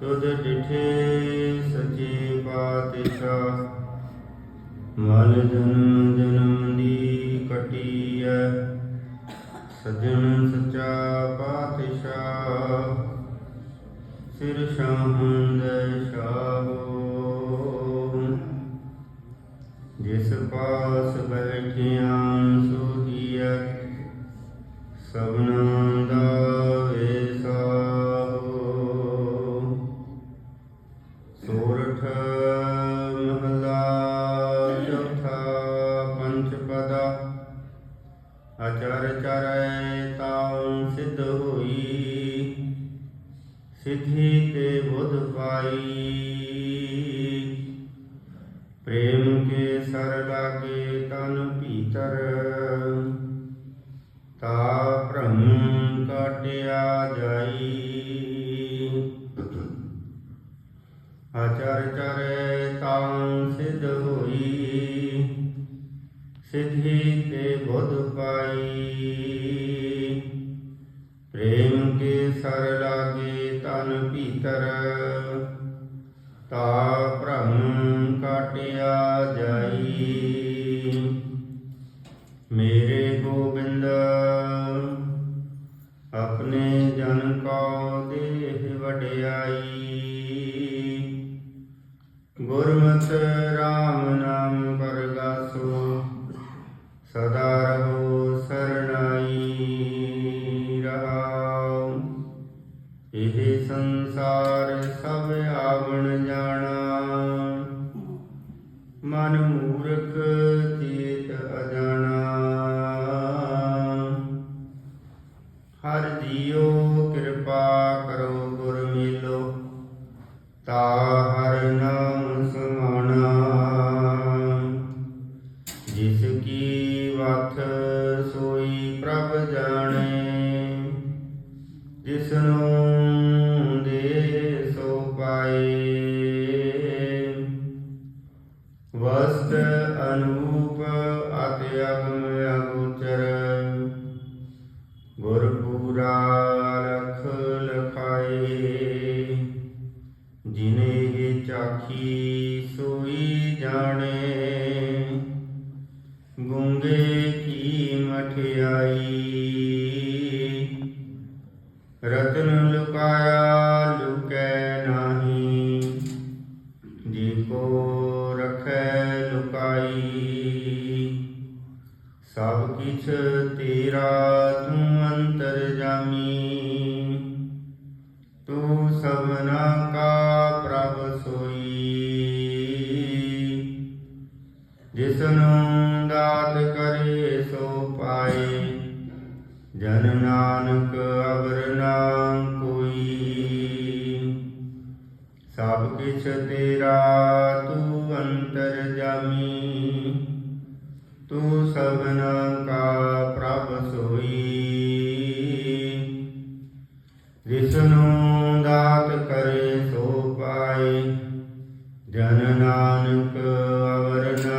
ਤੁਧ ਡਿਠੇ ਸਚੇ ਪਾਤਸ਼ਾਹ ਮਨ ਜਨਮ ਜਨਮ ਦੀ ਕਟੀ ਕਟੀਐ। ਸਜਣ ਸਚਾ ਪਾਤਸ਼ਾਹ, ਸਿਰ ਸ਼ਾਹੰਦ ਸ਼ਾਹੋ ਅਚਰ ਚਰੈ ਤਾਉ ਸਿਧ ਹੋਈ, ਸਿੱਧੀ ਤੇ ਬੁੱਧ ਪਾਈ। ਪ੍ਰੇਮ ਕੇ ਸਰ ਲਾਗੇ ਤਨ ਭੀਤਰ, ਤਾ ਭ੍ਰਮ ਕਾਟਿਆ ਜਾਈ। ਆਚਰ ਚਰੇ ਤਾਂ ਸਿਧ ਹੋਈ ਸਿੱਧੀ ਤੇ ਬੁੱਧ ਪਾਈ। ਪ੍ਰੇਮ ਕੇ ਸਰ ਲਾਗੇ ਤਨ ਭੀਤਰ, ਤਾ ਭ੍ਰਮ ਕਾਟਿਆ ਜਾਈ। ਮੇਰੇ ਗੋਬਿੰਦ, ਆਪਣੇ ਜਨ ਕੋ ਦੇਹ ਵਡਿਆਈ। ਗੁਰਮਤਿ RAM ਰਹੋ ਸਰਣਾਈ ਰਹਾਉ ਇਹ ਸੰਸਾਰ ਸਭ ਆਵਣ ਜਾਣਾ ਮਨ ਮੂਰਖ ਚੇਤ ਅਜਾਣਾ ਹਰ ਜੀਓ ਕਿਰਪਾ ਕਰੋ ਗੁਰ ਮੇਲੋ ਤਾ ਹਰ ਨਾਮ ਸੋਈ ਪ੍ਰਭ ਜਾਣੇ, ਜਿਸਨੂੰ ਦੇ ਸੋ ਪਾਏ। ਵਸਤ ਅਨੂਪ ਅਤਿ ਅਗਮ ਅਗੋਚਰ ਗੁਰ ਪੂਰਾ ਰਖ ਲਖਾਏ। ਜਿਨੇ ਚਾਖੀ ਸੋਈ ਜਾਣੇ ਕੀ ਰਤਨ ਲੁਕਾਇਆ ਲੁਕੈ ਨਾਹੀ। ਜੀ ਕੋ ਰਖੈ ਲੁਕਾਈ। ਸਭ ਕਿਛ ਤੇਰਾ ਤੂੰ ਅੰਤਰ ਜਾਮੀ। ਤੂੰ ਸਭਨਾ ਕਾ ਪ੍ਰਭ ਸੋਈ। ਜਿਸਨੂੰ ਜਨ ਨਾਨਕ ਅਵਰ ਨਾ ਕੋਈ। ਸਭ ਕਿਛ ਤੇਰਾ ਤੂੰ ਅੰਤਰ ਜਾਮੀ। ਤੂੰ ਸਭਨਾ ਕਾ ਪ੍ਰਭ ਸੋਈ। ਜਿਸਨੂੰ ਦਾਤ ਕਰੇ ਸੋ ਪਾਏ। ਜਨ ਨਾਨਕ ਅਵਰ ਨਾ